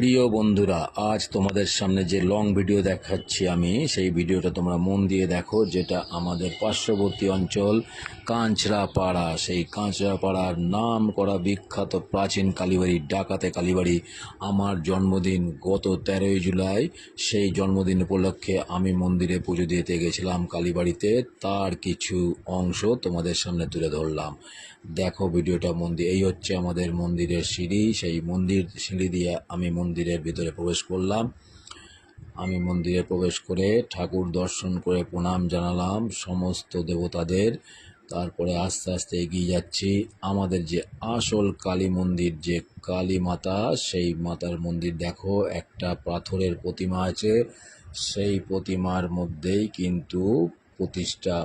প্রিয় বন্ধুরা, আজ তোমাদের সামনে যে লং ভিডিও দেখাচ্ছি আমি, সেই ভিডিওটা তোমরা মন দিয়ে দেখো, যেটা আমাদের পার্শ্ববর্তী অঞ্চল কাঁচরাপাড়া। সেই কাঁচরাপাড়ার নাম করা বিখ্যাত প্রাচীন কালীবাড়ি, ডাকাতে কালীবাড়ি, আমার জন্মদিন গত তেরোই জুলাই। সেই জন্মদিন উপলক্ষে আমি মন্দিরে পুজো দিতে গেছিলাম কালীবাড়িতে, তার কিছু অংশ তোমাদের সামনে তুলে ধরলাম। দেখো ভিডিওটা মন্দির এই হচ্ছে আমাদের মন্দিরের সিঁড়ি, সেই মন্দির সিঁড়ি দিয়ে আমি মন্দিরের ভিতরে প্রবেশ করলাম। আমি মন্দিরে প্রবেশ করে ঠাকুর দর্শন করে প্রণাম জানালাম সমস্ত দেবতাদের। তারপরে আস্তে আস্তে এগিয়ে যাচ্ছি। আমাদের যে আসল কালী মন্দির, যে কালী মাতা, সেই মাতার মন্দির দেখো, একটা পাথরের প্রতিমা আছে। সেই প্রতিমার মধ্যেই কিন্তু প্রতিষ্ঠা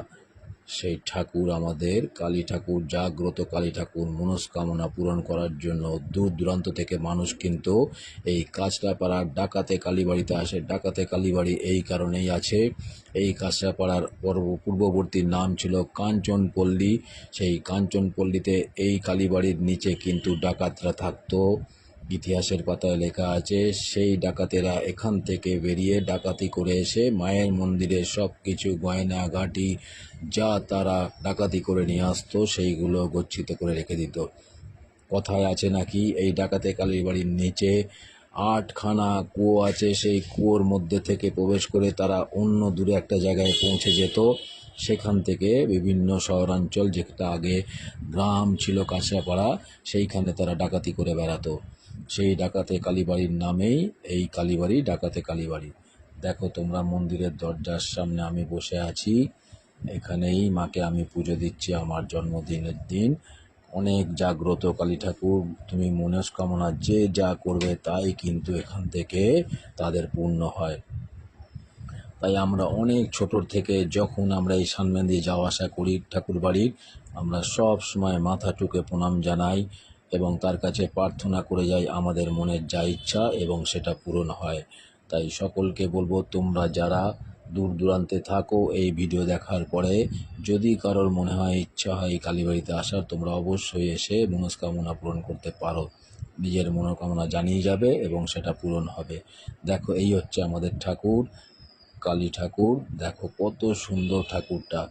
সেই ঠাকুর আমাদের, কালী ঠাকুর, জাগ্রত কালী ঠাকুর, মনস্কামনা পূরণ করার জন্য দূর দূরান্ত থেকে মানুষ কিন্তু এই কাঁচরাপাড়ার ডাকাতে কালীবাড়িতে আসে। ডাকাতে কালীবাড়ি এই কারণেই আছে। এই কাঁচরাপাড়ার পর্ব, পূর্ববর্তী নাম ছিল কাঞ্চনপল্লী। সেই কাঞ্চনপল্লীতে এই কালীবাড়ির নিচে কিন্তু ডাকাতরা থাকতো। ইতিহাসের পাতায় লেখা আছে, সেই ডাকাতেরা এখান থেকে বেরিয়ে ডাকাতি করে এসে মায়ের মন্দিরে সব কিছু গয়না, ঘাঁটি, যা তারা ডাকাতি করে নিয়ে আসতো, সেইগুলো গচ্ছিত করে রেখে দিত। কথায় আছে নাকি, এই ডাকাতে কালীর বাড়ির নিচে আটখানা কুয়ো আছে, সেই কুয়োর মধ্যে থেকে প্রবেশ করে তারা অন্য দূরে একটা জায়গায় পৌঁছে যেত। সেখান থেকে বিভিন্ন শহরাঞ্চল যেটা আগে গ্রাম ছিল কাঁচরাপাড়া, সেইখানে তারা ডাকাতি করে বেড়াতো। সেই ডাকাতে কালীবাড়ির নামেই, এই কালীবাড়ি ডাকাতে কালীবাড়ি। দেখো তোমরা মন্দিরের দরজার সামনে আমি বসে আছি। এখানেই মাকে আমি পুজো দিচ্ছি আমার জন্মদিনের দিন। অনেক জাগ্রত কালী ঠাকুর, তুমি মনস্কামনা যে যা করবে তাই কিন্তু এখান থেকে তাদের পূর্ণ হয়। তাই আমরা অনেক ছোটোর থেকে যখন আমরা এই সামনে দিয়ে যাওয়া আসা করি ঠাকুর বাড়ির আমরা সব সময় মাথা টুকে প্রণাম জানাই। এবং তার কাছে প্রার্থনা করে যাই আমাদের মনের যা ইচ্ছা এবং সেটা পূরণ হয়। তাই সকলকে বলব, তোমরা যারা দূর দূরান্তে থাকো এই ভিডিও দেখার পরে, যদি কারোর মনে হয় ইচ্ছা হয় কালীবাড়িতে আসার, তোমরা অবশ্যই এসে মনস্কামনা পূরণ করতে পারো। নিজের মনোকামনা জানিয়ে যাবে এবং সেটা পূরণ হবে। দেখো, এই হচ্ছে আমাদের ঠাকুর, কালী ঠাকুর। দেখো, কত সুন্দর ঠাকুরটা।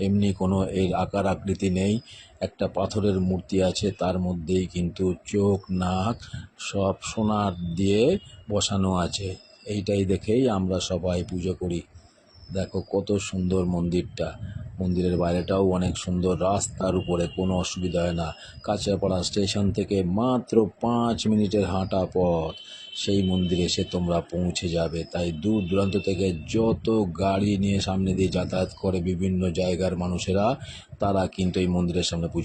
এমনি কোনো এর আকার আকৃতি নেই। একটা পাথরের মূর্তি আছে, তার মধ্যেই কিন্তু চোখ, নাক সব সোনার দিয়ে বসানো আছে। এইটাই দেখেই আমরা সবাই পুজো করি। দেখো কত সুন্দর মন্দিরটা। মন্দিরের বাইরেটাও অনেক সুন্দর, রাস্তার উপরে কোনো অসুবিধা হয় না। কাঁচরাপাড়া স্টেশন থেকে মাত্র পাঁচ মিনিটের হাঁটা পথ। সেই মন্দিরে এসে তোমরা পৌঁছে যাবে। তাই দূর দূরান্ত থেকে যত গাড়ি নিয়ে সামনে দিয়ে যাতায়াত করে বিভিন্ন জায়গার মানুষেরা, তারা কিন্তু এই মন্দিরের সামনে পুজো